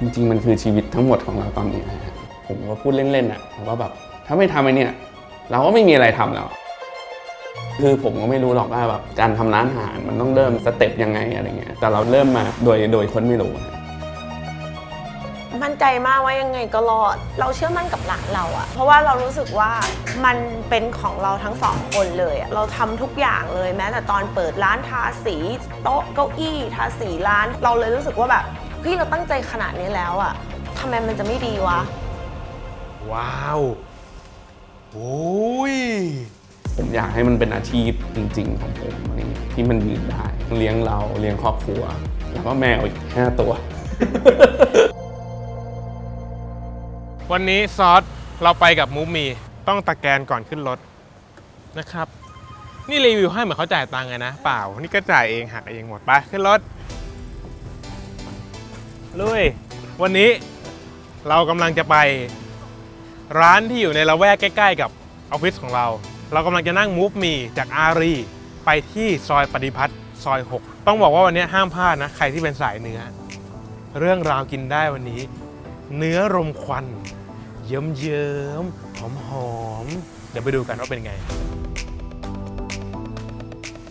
จริงๆ มันคือชีวิตทั้งหมดของเราตอนนี้นะฮะผมก็พูดเล่นๆอะผมว่าแบบถ้าไม่ทำไอ้เนี่ย เราก็ไม่มีอะไรทำแล้ว คือผมก็ไม่รู้หรอกว่าแบบการทำร้านอาหารมันต้องเริ่มสเต็ปยังไงอะไรเงี้ยแต่เราเริ่มมาโดยโดยคนไม่รู้ฮะมั่นใจมากว่ายังไงก็รอด เราเชื่อมั่นกับร้านเราอะเพราะว่าเรารู้สึกว่ามันเป็นของเราทั้งสองคนเลยอะเราทำทุกอย่างเลยแม้แต่ตอนเปิดร้านทาสี โต๊ะเก้าอี้ทาสีร้าน เราเลยรู้สึกว่าแบบ เฮ้ยเราตั้งใจขนาดนี้แล้วอะทำไมมันจะไม่ดีวะ ว้าวโอ้ย ผมอยากให้มันเป็นอาชีพจริง ๆ ของผมอะไรเงี้ยที่มันยืนได้เลี้ยงเราเลี้ยงครอบครัว แล้วก็แมวอีกห้าตัว วันนี้ซอสเราไปกับมูมีต้องตะแกนก่อนขึ้นรถนะครับ นี่รีวิวให้เหมือนเขาจ่ายตังค์ไงนะ เปล่า นี่ก็จ่ายเองหักเองหมดไปขึ้นรถ ลุย วันนี้เรากำลังจะไป ร้านที่อยู่ในละแวกใกล้ ๆ กับออฟฟิศของเรา เรากำลังจะนั่งมูฟมีจากอารีไปที่ซอยปฏิพัฒน์ซอย 6 ต้องบอกว่าวันนี้ห้ามพลาดนะ ใครที่เป็นสายเนื้อ เรื่องราวกินได้วันนี้ เนื้อรมควัน เยิ้มเยิ้มหอมหอมๆเดี๋ยวไปดูกันว่าเป็นไง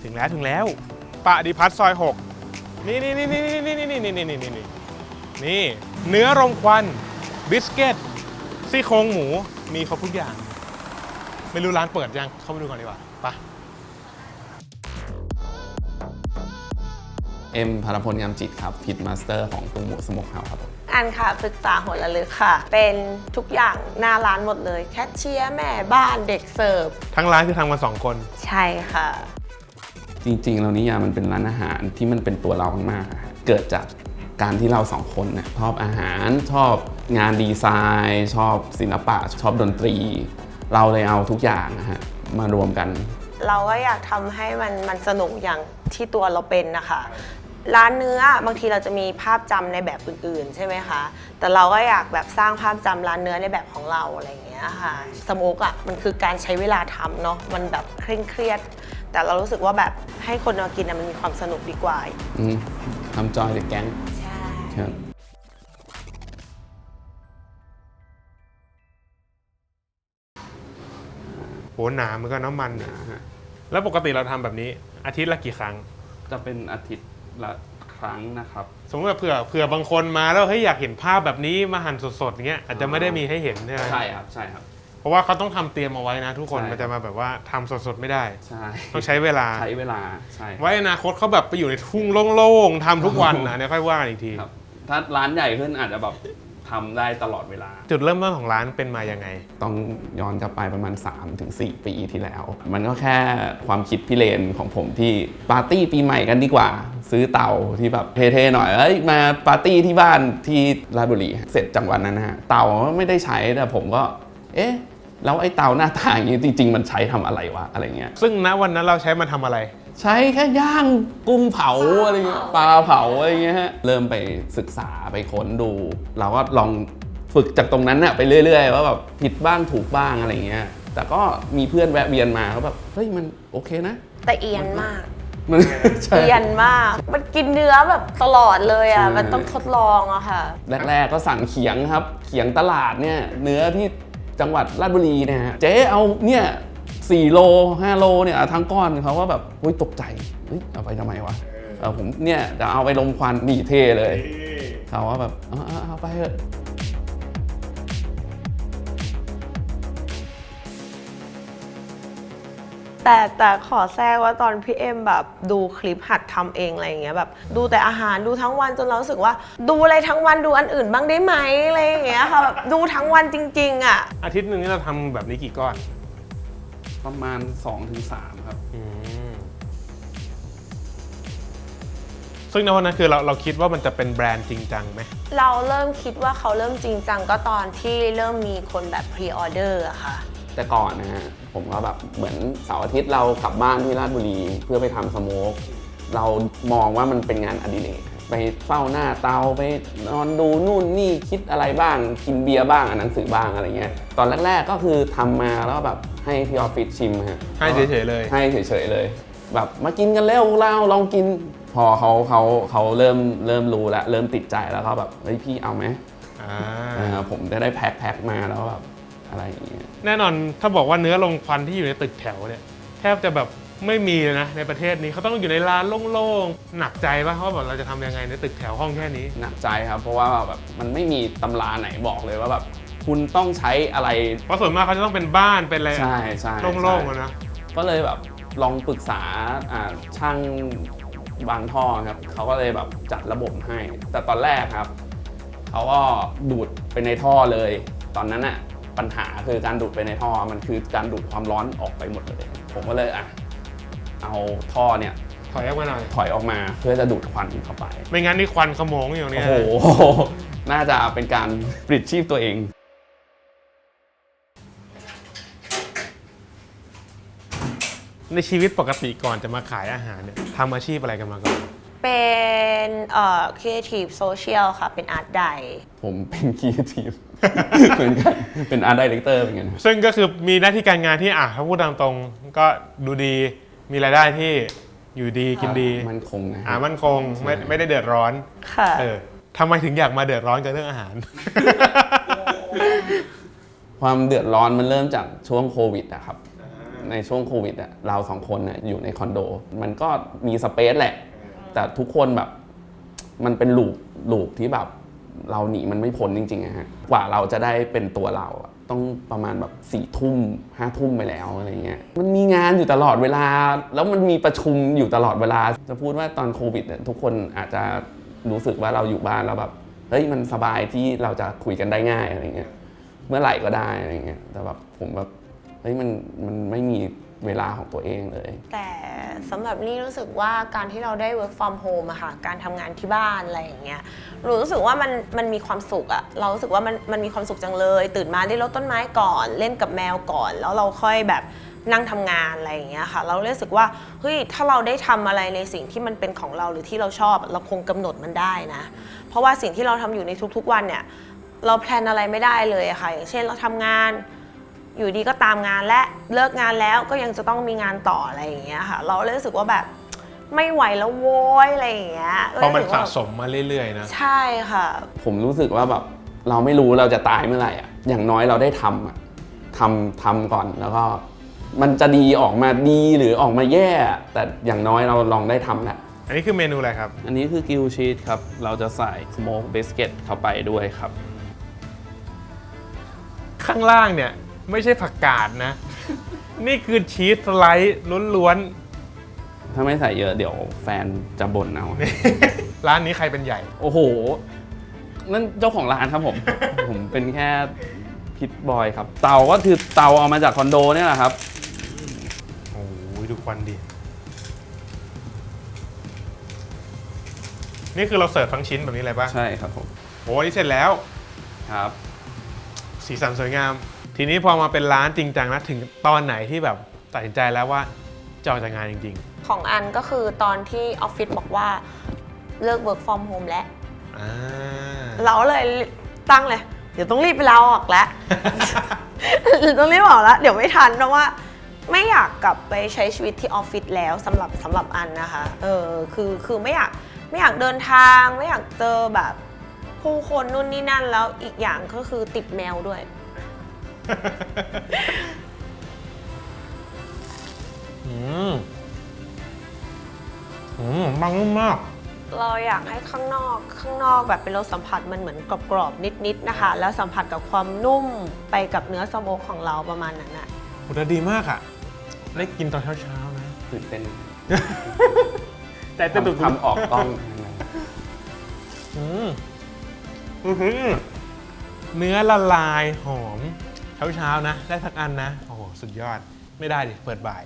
ถึงแล้วถึงแล้วปะดิพัฒน์ซอย 6 นี่นี่นี่นี่นี่นี่นี่นี่นี่นี่ นี่นี่เนื้อรมควันบิสกิตซี่โครงหมูมีครบทุกอย่าง ไม่รู้ร้านเปิดยัง เข้าไปดูก่อนดีกว่าไปะเอ็มพารพลงามจิตครับพิทมาสเตอร์ของตุงหมูสโมกเฮาครับผมอันค่ะปรึกษาหัวละลึกค่ะ เป็นทุกอย่างหน้าร้านหมดเลย แคชเชียร์แม่บ้านเด็กเสิร์ฟ ทั้งร้านคือทำกันสองคน ใช่ค่ะ จริงๆ เรานิยามมันเป็นร้านอาหารที่มันเป็นตัวเรามากๆอะฮะเกิดจาก การที่เราสองคนเนี่ยชอบอาหารชอบงานดีไซน์ ชอบศิลปะ ชอบดนตรี เราเลยเอาทุกอย่างนะฮะมารวมกัน เราก็อยากทำให้มันมันสนุกอย่างที่ตัวเราเป็นนะคะร้านเนื้อบางทีเราจะมีภาพจำในแบบอื่นๆ ใช่ไหมคะ แต่เราก็อยากแบบสร้างภาพจำร้านเนื้อในแบบของเราอะไรอย่างเงี้ยค่ะสโมกอะมันคือการใช้เวลาทำเนาะมันแบบเคร่งเครียด แต่เรารู้สึกว่าแบบให้คนมากินอะมันมีความสนุกดีกว่าอืมทำจอยเดอะแก๊งใช่ ครับโหหนาเหมือนกับน้ำมันเนี่ยนะฮะแล้วปกติเราทำแบบนี้อาทิตย์ละกี่ครั้ง จะเป็นอาทิตย์ละครั้งนะครับ สมมติว่าเผื่อเผื่อบางคนมาแล้วเฮ้ยอยากเห็นภาพแบบนี้มาหั่นสดๆอย่างเงี้ยอาจจะไม่ได้มีให้เห็นใช่ไหมใช่ครับใช่ครับ เพราะว่าเขาต้องทำเตรียมเอาไว้นะทุกคนใช่ มันจะมาแบบว่าทำสดๆไม่ได้ ใช่ต้องใช้เวลา ใช้เวลาใช่ไว้อนาคตเขาแบบไปอยู่ในทุ่งโล่งๆทำทุกวันนะเนี่ยค่อยว่ากันอีกที ครับ ถ้าร้านใหญ่ขึ้นอาจจะแบบทำได้ตลอดเวลา จุดเริ่มต้นของร้านเป็นมายังไง ต้องย้อนกลับไปประมาณ 3-4 ปีที่แล้ว มันก็แค่ความคิดพิเรนของผมที่ปาร์ตี้ปีใหม่กันดีกว่า ซื้อเตาที่แบบเท่ๆหน่อยเอ้ยมาปาร์ตี้ที่บ้านที่ราชบุรีเสร็จจังหวัดนั้นนะฮะเตาไม่ได้ใช้แต่ผมก็ เอ๊ะแล้วไอ้เตาหน้าตาอย่างนี้จริง ๆ มันใช้ทำอะไรวะอะไรเงี้ยซึ่งณวันนั้นเราใช้มาทำอะไร ใช้แค่ย่างกุ้งเผาอะไรเงี้ยปลาเผาอะไรเงี้ยฮะเริ่มไปศึกษาไปค้นดู เราก็ลองฝึกจากตรงนั้นน่ะไปเรื่อย ๆ ว่าแบบผิดบ้างถูกบ้างอะไรเงี้ยแต่ก็มีเพื่อนแวะเวียนมาเขาแบบเฮ้ยมันโอเคนะ แต่เอียนมากมันใช่ เอียนมาก มันกินเนื้อแบบตลอดเลยอะ ใช่ มันต้องทดลองอะค่ะ แรกๆก็สั่งเขียงครับ เขียงตลาดเนี่ย เนื้อที่จังหวัดราชบุรีเนี่ยฮะเจ๊เอาเนี่ย สี่โลห้าโลเนี่ยเอาทั้งก้อนเขาก็แบบเฮ้ยตกใจเฮ้ยเอาไปทำไมวะเออผมเนี่ยจะเอาไปลมควันนี่เท่เลยเขาว่าแบบเอาเอาเอาไปเถอะแต่แต่ขอแทรกว่าตอนพี่เอ็มแบบดูคลิปหัดทำเองอะไรอย่างเงี้ยแบบดูแต่อาหารดูทั้งวันจนเรารู้สึกว่า ดูอะไรทั้งวันดูอันอื่นบ้างได้ไหมอะไรอย่างเงี้ยค่ะแบบดูทั้งวันจริง ๆ อะ อาทิตย์หนึ่งนี่เราทำแบบนี้กี่ก้อน ประมาณ 2-3 ครับ อืมซึ่งในวันนั้นคือเราเราคิดว่ามันจะเป็นแบรนด์จริงจังไหม เราเริ่มคิดว่าเขาเริ่มจริงจังก็ตอนที่เริ่มมีคนแบบพรีออเดอร์อะค่ะ แต่ก่อนนะฮะผมก็แบบเหมือนเสาร์อาทิตย์เรากลับบ้านที่ราชบุรีเพื่อไปทำสโมกเรามองว่ามันเป็นงานอดิเรก ไปเฝ้าหน้าเตาไปนอนดูนู่นนี่คิดอะไรบ้าง กินเบียร์บ้างอ่านหนังสือบ้างอะไรเงี้ยตอนแรก ๆก็คือทำมาแล้วแบบให้พี่ออฟฟิศชิมฮะให้เฉยๆเลยให้เฉยๆเลย แบบมากินกันเร็วเราลองกิน พอเขาเขาเขาเริ่มเริ่มรู้แล้วเริ่มติดใจแล้วก็แบบเฮ้ยพี่เอาไหมอ่าอ่าผมจะได้แพ็คแพ็คมาแล้วแบบอะไรอย่างเงี้ยแน่นอนถ้าบอกว่าเนื้อลมควันที่อยู่ในตึกแถวเนี่ยแทบจะแบบ ไม่มีเลยนะในประเทศนี้เขาต้องอยู่ในร้านโล่งๆ หนักใจป่ะว่าแบบเราจะทำยังไงในตึกแถวห้องแค่นี้ หนักใจครับเพราะว่าแบบมันไม่มีตำราไหนบอกเลยว่าแบบคุณต้องใช้อะไร เพราะส่วนมากเขาจะต้องเป็นบ้านเป็นอะไรใช่ใช่โล่งๆใช่อะนะ ก็เลยแบบลองปรึกษาอ่าช่างบางท่อครับเขาก็เลยแบบจัดระบบให้ แต่ตอนแรกครับเขาก็ดูดไปในท่อเลย ตอนนั้นอะปัญหาคือการดูดไปในท่อมันคือการดูดความร้อนออกไปหมดเลย ผมก็เลยอะ เอาท่อเนี่ยถอยออกมาหน่อย ถอยออกมาเพื่อจะดูดควันเข้าไป ไม่งั้นนี่ควันขโมงอยู่ตรงโอ้เนี้ยโห น่าจะเป็นการปลิดชีพตัวเอง ในชีวิตปกติก่อนจะมาขายอาหารเนี่ยทำอาชีพอะไรกันมาก่อน เป็นเอ่อ creative social ค่ะ เป็น art ไดผมเป็นครีเอทีฟ เหมือนกัน เป็นอาร์ตดีเลกเตอร์เหมือนกันครับซึ่งก็คือมีหน้าที่การงานที่อะถ้าพูดตามตรงก็ดูดี มีรายได้ที่อยู่ดีกินดีมันคงนะอ่ามั่นคงไม่ใช่ไม่ได้เดือดร้อนค่ะ เออทำไมถึงอยากมาเดือดร้อนกับเรื่องอาหาร ความเดือดร้อนมันเริ่มจากช่วงโควิดอะครับ ในช่วงโควิดอะเราสองคนน่ะอยู่ในคอนโด มันก็มีสเปซแหละ แต่ทุกคนแบบ มันเป็นลูปลูปที่แบบ เราหนีมันไม่พ้นจริงๆอะฮะกว่าเราจะได้เป็นตัวเราต้องประมาณแบบสี่ทุ่มห้าทุ่มไปแล้วอะไรเงี้ยมันมีงานอยู่ตลอดเวลา แล้วมันมีประชุมอยู่ตลอดเวลา จะพูดว่าตอนโควิดเนี่ยทุกคนอาจจะรู้สึกว่าเราอยู่บ้านแล้วแบบเฮ้ยมันสบายที่เราจะคุยกันได้ง่ายอะไรเงี้ยเมื่อไหร่ก็ได้อะไรเงี้ยแต่แบบผมแบบเฮ้ยมันมันไม่มี เวลาของตัวเองเลย แต่สำหรับนี่รู้สึกว่าการที่เราได้ work from home อะค่ะ การทำงานที่บ้านอะไรอย่างเงี้ยรู้สึกว่ามันมันมีความสุขอะเรารู้สึกว่ามันมันมีความสุขจังเลย ตื่นมาได้รดต้นไม้ก่อน เล่นกับแมวก่อน แล้วเราค่อยแบบนั่งทำงานอะไรอย่างเงี้ยค่ะ เรารู้สึกว่าเฮ้ยถ้าเราได้ทำอะไรในสิ่งที่มันเป็นของเราหรือที่เราชอบ เราคงกำหนดมันได้นะ เพราะว่าสิ่งที่เราทำอยู่ในทุกๆวันเนี่ยเราแพลนอะไรไม่ได้เลยอะค่ะ อย่างเช่นเราทำงาน อยู่ดีก็ตามงานและเลิกงานแล้วก็ยังจะต้องมีงานต่ออะไรอย่างเงี้ยค่ะ เราเลยรู้สึกว่าแบบไม่ไหวแล้วโว้ยอะไรอย่างเงี้ยเพราะมันรู้สะกว่าสมมาเรื่อยๆนะ ใช่ค่ะ ผมรู้สึกว่าแบบเราไม่รู้เราจะตายเมื่อไหร่อะอย่างน้อยเราได้ทำอะทำทำก่อนแล้วก็มันจะดีออกมาดีหรือออกมาแย่ แต่อย่างน้อยเราลองได้ทำแหละ อันนี้คือเมนูอะไรครับ อันนี้คือกิลชีสครับ เราจะใส่สโมกบิสกิตเข้าไปด้วยครับ ข้างล่างเนี่ย ไม่ใช่ผักกาดนะ นี่คือชีสสไลด์ล้วนถ้าไม่ใส่เยอะเดี๋ยวแฟนจะบ่นเอา ๆ ร้านนี้ใครเป็นใหญ่ โอ้โห นั่นเจ้าของร้านครับผม ผมเป็นแค่พิทบอยครับ เตาก็คือเตาเอามาจากคอนโดเนี่ยแหละครับ โอ้ยดูควันดิ นี่คือเราเสิร์ฟทั้งชิ้นแบบนี้เลยป่ะใช่ครับผม โอ้ยนี่เสร็จแล้ว ครับ สีสันสวยงาม ทีนี้พอมาเป็นร้านจริงจังแล้วถึงตอนไหนที่แบบตัดสินใจแล้วว่าจะออกจากงานจริง ของอันก็คือตอนที่ออฟฟิศบอกว่าเลิก work from home แล้ว ๆอ่าเราเลยตั้งเลย เดี๋ยวต้องรีบไปลาออกแล้ว เดี๋ยวต้องรีบออกแล้ว เดี๋ยวไม่ทันเพราะว่า ไม่อยากกลับไปใช้ชีวิตที่ออฟฟิศแล้วสำหรับสำหรับอันนะคะ เออคือคือไม่อยากไม่อยากเดินทาง ไม่อยากเจอแบบผู้คนนู่นนี่นั่นแล้วอีกอย่างก็คือติดแมวด้วย อืมอืมบางนุ่มมาก เราอยากให้ข้างนอกข้างนอกแบบเป็นรสสัมผัสมันเหมือนกรอบๆนิดๆนะคะ แล้วสัมผัสกับความนุ่มไปกับเนื้อสโมกของเราประมาณนั้นอะโหแต่ดีมากอะ ได้กินตอนเช้าๆนะ ตื่นเต้นแต่จะตุกทำออกกล้อง อืมอื้อหือเนื้อละลายหอม เช้าๆนะ ได้สักอันนะ โอ้โห สุดยอดไม่ได้ดิ เปิดบ่าย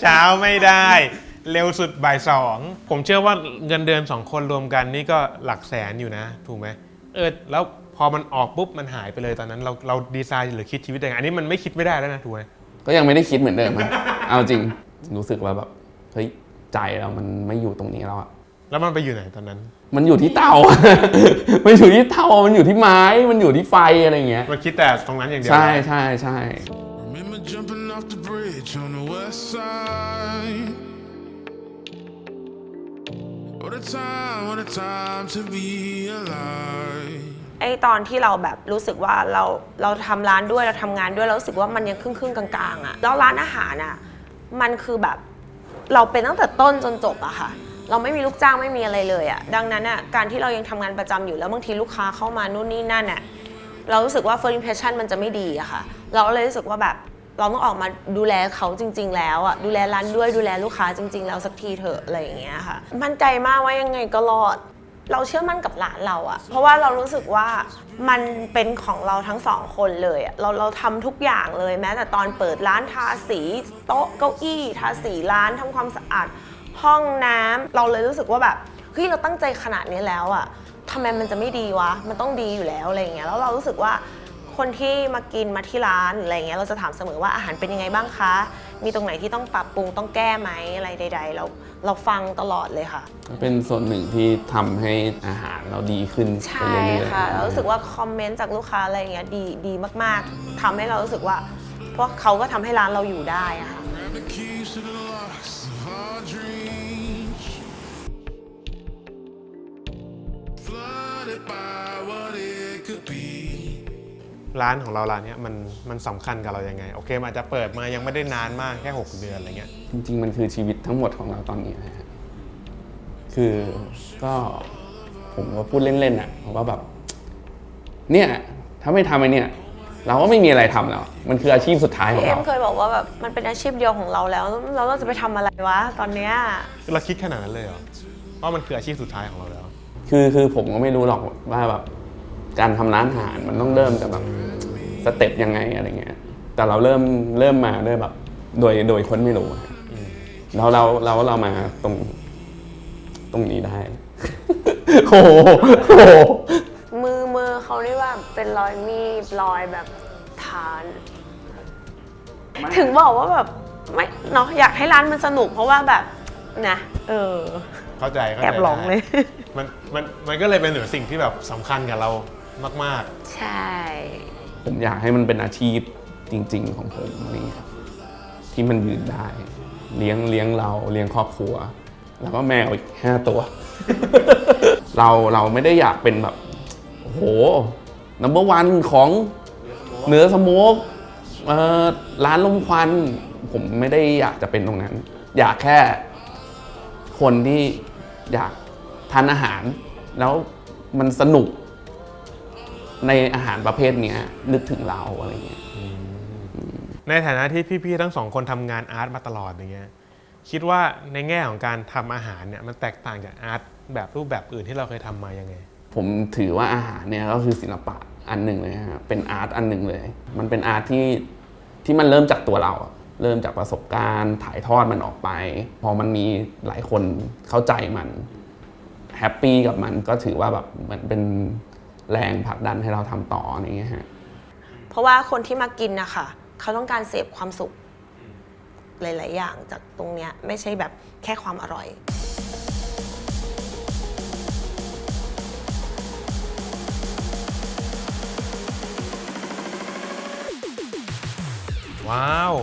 เช้าไม่ได้ เร็วสุดบ่ายสอง ผมเชื่อว่าเงินเดือนสองคนรวมกันนี่ก็หลักแสนอยู่นะ ถูกไหมเออแล้วพอมันออกปุ๊บ มันหายไปเลยตอนนั้นเราเราดีไซน์หรือคิดชีวิตยังไงอันนี้มันไม่คิดไม่ได้แล้วนะถูกไหม ก็ยังไม่ได้คิดเหมือนเดิมครับ เอาจริง รู้สึกว่าแบบ เฮ้ย ใจเรามันไม่อยู่ตรงนี้แล้วอะ แล้วมันไปอยู่ไหนตอนนั้น มันอยู่ที่เตา มันอยู่ที่เตา มันอยู่ที่ไม้ มันอยู่ที่ไฟอะไรอย่างเงี้ย มันคิดแต่ตรงนั้นอย่างเดียวใช่ใช่ใช่ Remember jumping off the bridge on the west side. a time, what a time to be alive. ไอตอนที่เราแบบรู้สึกว่าเราเราทำร้านด้วยเราทำงานด้วยเรารู้สึกว่ามันยังครึ่งครึ่งๆกลางๆอะแล้วร้านอาหารอะมันคือแบบเราเป็นตั้งแต่ต้นจนจบอะค่ะ เราไม่มีลูกจ้างไม่มีอะไรเลยอะดังนั้นอะการที่เรายังทำงานประจำอยู่แล้วบางทีลูกค้าเข้ามานู่นนี่นั่นอะเรารู้สึกว่า first impression มันจะไม่ดีอะค่ะ เราก็เลยรู้สึกว่าแบบเราต้องออกมาดูแลเขาจริง ๆ แล้วอะดูแลร้านด้วยดูแลลูกค้าจริง ๆ แล้วสักทีเถอะอะไรอย่างเงี้ยค่ะ มั่นใจมากว่ายังไงก็รอด เราเชื่อมั่นกับร้านเราอะเพราะว่าเรารู้สึกว่ามันเป็นของเราทั้งสองคนเลยอะเราเราทำทุกอย่างเลยแม้แต่ตอนเปิดร้านทาสี โต๊ะเก้าอี้ ทาสีร้านทำความสะอาด ห้องน้ำเราเลยรู้สึกว่าแบบเฮ้ยเราตั้งใจขนาดนี้แล้วอะทำไมมันจะไม่ดีวะ มันต้องดีอยู่แล้วอะไรอย่างเงี้ย แล้วเรารู้สึกว่าคนที่มากินมาที่ร้านหรืออะไรเงี้ยเราจะถามเสมอว่าอาหารเป็นยังไงบ้างคะ มีตรงไหนที่ต้องปรับปรุงต้องแก้ไหมอะไรใด ๆ เราเราฟังตลอดเลยค่ะ เป็นส่วนหนึ่งที่ทำให้อาหารเราดีขึ้นไปใช่เรื่อยๆค่ะเรารู้สึกว่าคอมเมนต์จากลูกค้าอะไรอย่างเงี้ยดีดีมากๆทำให้เรารู้สึกว่าพวกเขาก็ทำให้ร้านเราอยู่ได้อะค่ะ by what it could be. ร้านของเราร้านเนี้ยมันมันสำคัญกับเรายังไง โอเคมันอาจจะเปิดมายังไม่ได้นานมากแค่ 6 เดือนอะไรเงี้ยจริงๆ มันคือชีวิตทั้งหมดของเราตอนนี้นะฮะคือก็ผมก็พูดเล่นๆอะผมว่าแบบ เนี่ย ถ้าไม่ทำไอ้เนี่ย เราก็ไม่มีอะไรทำแล้ว มันคืออาชีพสุดท้ายของเอ็เรา มเคยบอกว่าแบบมันเป็นอาชีพเดียวของเราแล้วแล้วเราจะไปทำอะไรวะ ตอนเนี้ย เราคิดขนาดนั้นเลยเหรอว่ามันคืออาชีพสุดท้ายของเราแล้ว คือคือผมก็ไม่รู้หรอกว่าแบบการทำร้านอาหารมันต้องเริ่มจากแบบสเต็ปยังไงอะไรเงี้ย แต่เราเริ่มเริ่มมาด้วยแบบโดยโดยคนไม่รู้ฮะแล้วเราเราเรามาตรงตรงนี้ได้ โอ้โหโอ้โหมือมือเขาเรียกว่าเป็นรอยมีดรอยแบบฐาน ถึงบอกว่าแบบไม่เนาะอยากให้ร้านมันสนุกเพราะว่าแบบนะเออ เข้าใจเข้าใจแอบหลงเลยได้มันมันมันก็เลยเป็นหนึ่งสิ่งที่แบบสำคัญกับเรามาก ใช่ ผมอยากให้มันเป็นอาชีพจริง ๆ ของผมนี่ครับที่มันยืนได้ เลี้ยงเลี้ยงเราเลี้ยงครอบครัว แล้วก็แมวอีกห้าตัว เราเราไม่ได้อยากเป็นแบบโอ้โหนัมเบอร์วันของเนื้อสโมกเอ่อร้านลมควัน ผมไม่ได้อยากจะเป็นตรงนั้น อยากแค่คนที่ อยากทานอาหาร แล้วมันสนุกในอาหารประเภทเนี้ยนึกถึงเราอะไรเงี้ยๆในฐานะที่พี่ๆทั้งสองคนทำงานอาร์ตมาตลอดอย่างเงี้ยคิดว่าในแง่ของการทำอาหารเนี่ยมันแตกต่างจากอาร์ตแบบรูปแบบอื่นที่เราเคยทำมายังไง ผมถือว่าอาหารเนี่ยก็คือศิลปะอันหนึ่งเลยฮะเป็นอาร์ตอันหนึ่งเลย มันเป็นอาร์ตที่ที่มันเริ่มจากตัวเราอะ เริ่มจากประสบการณ์ถ่ายทอดมันออกไป พอมันมีหลายคนเข้าใจมันแฮปปี้กับมันก็ถือว่าแบบเหมันเป็นแรงผลักดันให้เราทำต่ออย่างเงี้ยฮะเพราะว่าคนที่มากินนะคะเขาต้องการเสพความสุข หลาย ๆ อย่างจากตรงเนี้ยไม่ใช่แบบแค่ความอร่อยว้าว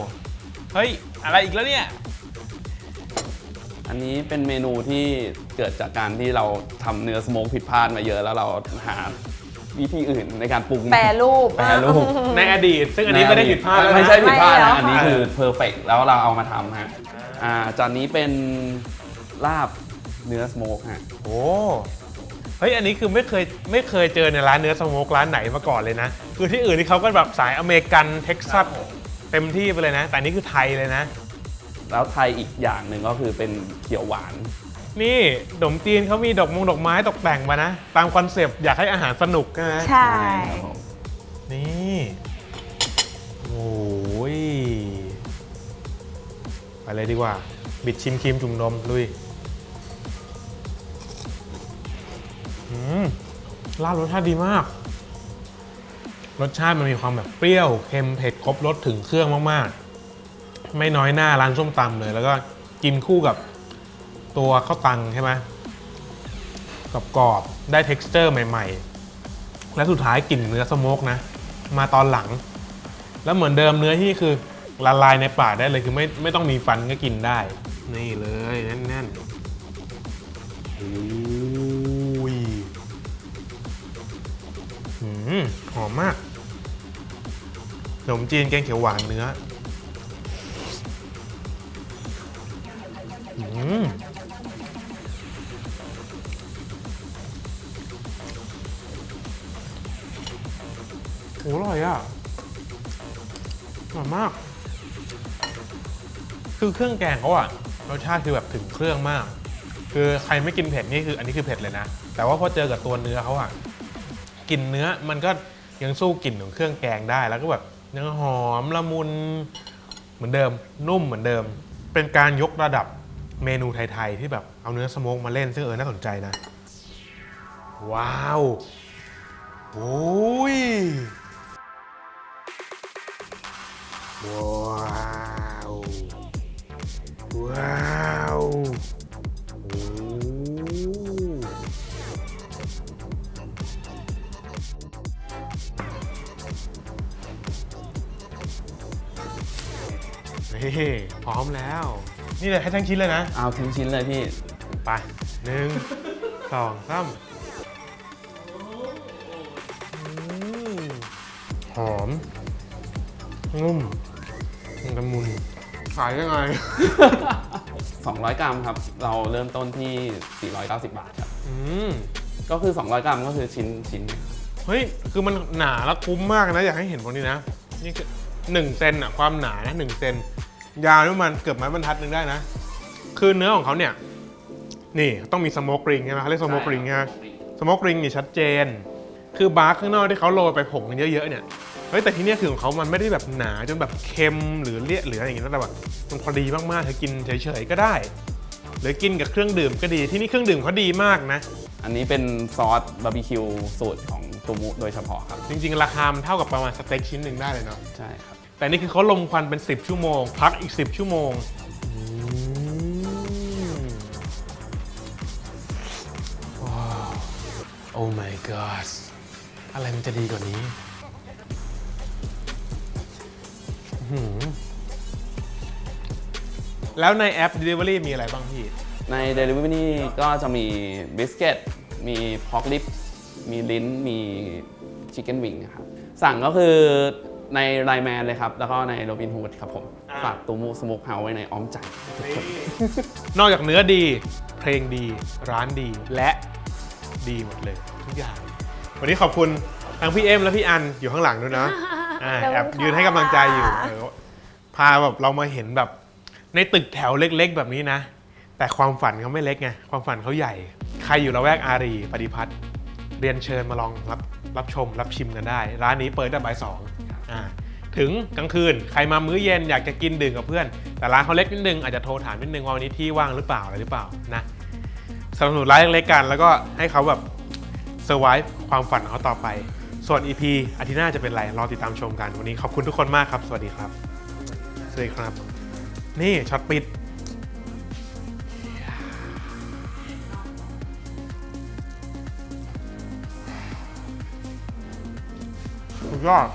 เฮ้ย อะไรอีกแล้วเนี่ย อันนี้เป็นเมนูที่เกิดจากการที่เราทำเนื้อสโมกผิดพลาดมาเยอะแล้วเราหาวิธีอื่นในการปรุงแปรรูป แปรรูปในอดีต ซึ่งอันนี้ไม่ได้ผิดพลาดแล้วนะ ไม่ใช่ผิดพลาดไม่แล้วนะอันนี้คือเพอร์เฟกแล้วเราเอามาทำฮะอ่าจานนี้เป็นลาบเนื้อสโมกฮะ โอ้เฮ้ยอันนี้คือไม่เคยไม่เคยเจอในร้านเนื้อสโมกร้านไหนมาก่อนเลยนะ คือที่อื่นที่เขาก็แบบสายอเมริกันเท็กซัสเต็มที่ไปเลยนะ แต่อันนี้คือไทยเลยนะ แล้วไทยอีกอย่างหนึ่งก็คือเป็นเขียวหวาน นี่ดมจีนเขามีดอกมงดอกไม้ตกแต่งมานะ ตามคอนเซปต์อยากให้อาหารสนุกนะใช่ ครับผมนี่โอ้ยไปเลยดีกว่า บิดชิมครีมจุ่มนมลุยอืมลาดรสชาติดีมาก รสชาติมันมีความแบบเปรี้ยวเค็มเผ็ดครบรสถึงเครื่องมากๆ ไม่น้อยหน้าร้านส้มตำเลย แล้วก็กินคู่กับตัวข้าวตังใช่ไหมกับกรอบได้ t e x t อร์ใหม่ ๆ และสุดท้ายกลิ่นเนื้อสโมกนะ มาตอนหลัง แล้วเหมือนเดิมเนื้อที่คือละลายในปากได้เลยคือไม่ไม่ต้องมีฟันก็กินได้ นี่เลยแน่นๆโอ้ยหอมมาก นมจีนแกงเขียวหวานเนื้อโอ้อร่อยอะอร่อยมาก คือเครื่องแกงเขาอะรสชาติคือแบบถึงเครื่องมาก คือใครไม่กินเผ็ดนี่คืออันนี้คือเผ็ดเลยนะ แต่ว่าพอเจอกับตัวเนื้อเขาอะกลิ่นเนื้อมันก็ยังสู้กลิ่นของเครื่องแกงได้แล้วก็แบบ ยังหอมละมุนเหมือนเดิม นุ่มเหมือนเดิม เป็นการยกระดับเมนูไทยๆ ที่แบบเอาเนื้อสโมกมาเล่นซึ่งเออน่าสนใจนะ ว้าวโอ้ยว้าว ว้าว นี่พร้อมแล้ว นี่เลยให้ทั้งชิ้นเลยนะเอาทั้งชิ้นเลยพี่ ไปหนึ่งสองสามอืมหอม นุ่มละมุนขายยังไง 200 กรัมครับ เราเริ่มต้นที่ 490 บาทครับ อืม ก็คือ 200 กรัมก็คือชิ้นชิ้น เฮ้ย คือมันหนาและคุ้มมากนะ อยากให้เห็นตรงนี้นะ นี่คือ หนึ่งเซนอะความหนานะหนึ่งเซนยาวนี่ประมันเกือบไม้บรรทัดหนึ่งได้นะ คือเนื้อของเขาเนี่ย นี่ต้องมีสโมกริงใช่ไหมเขาเรียกสโมกริงใช่ไหมสโมกริงนี่ชัดเจน คือบาร์ข้างนอกที่เขาโรยไปผงกันเยอะๆเนี่ยเฮ้ยแต่ที่เนี่ยคือของเขามันไม่ได้แบบหนาจนแบบเค็มหรือเลี่ยนหรืออะไรอย่างเงี้ยแต่แบบมันพอดีมากๆเธอกินเฉยๆก็ได้ หรือกินกับเครื่องดื่มก็ดีที่นี่เครื่องดื่มเขาดีมากนะ อันนี้เป็นซอสบาร์บีคิวสูตรของตูมุโดยเฉพาะครับ จริงๆ ราคามันเท่ากับประมาณสเต็กชิ้นหนึ่งได้เลยเนาะใช่ครับ แต่นี่คือเขาลมควันเป็น 10 ชั่วโมง พักอีก 10 ชั่วโมงอืมว้าวโอ้ my god อะไรมันจะดีกว่านี้อื้อหือแล้วในแอป Delivery มีอะไรบ้างพี่ ใน Delivery ก็จะมีบิสกิตมีพอกลิปมีลิ้น มีชิคเก้นวิงครับ สั่งก็คือ ในไลแมนเลยครับ แล้วก็ในโรบินฮูดครับผม อ่า ฝากตูมุสมุกเฮาไว้ในอ้อมใจทุกคน นอกจากเนื้อดี เพลงดี ร้านดี และดีหมดเลย ทุกอย่าง วันนี้ขอบคุณทั้งพี่เอ็มและพี่อันอยู่ข้างหลังด้วยนะอ่าขอบคุณแอบยืนให้กำลังใจอยู่เออพาแบบเรามาเห็นแบบในตึกแถวเล็ก ๆ แบบนี้นะ แต่ความฝันเขาไม่เล็กไง ความฝันเขาใหญ่ ใครอยู่ละแวกอารีปฏิพัฒน์เรียนเชิญมาลองรับรับชมรับชิมกันได้ ร้านนี้เปิดตั้งแต่บ่ายสองอ่า ถึงกลางคืนใครมามื้อเย็นอยากจะกินดื่มกับเพื่อน แต่ร้านเขาเล็กนิดนึงอาจจะโทรถามนิดนึงว่าวันนี้ที่ว่างหรือเปล่าอะไรหรือเปล่านะสนับสนุนร้านเล็กๆกัน แล้วก็ให้เขาแบบเซอร์ไวความฝันของเขาต่อไป ส่วน EP อาทิตย์หน้าจะเป็นไรรอติดตามชมกันวันนี้ขอบคุณทุกคนมากครับ สวัสดีครับสวัสดีครับ นี่ช็อตปิดสุดยอด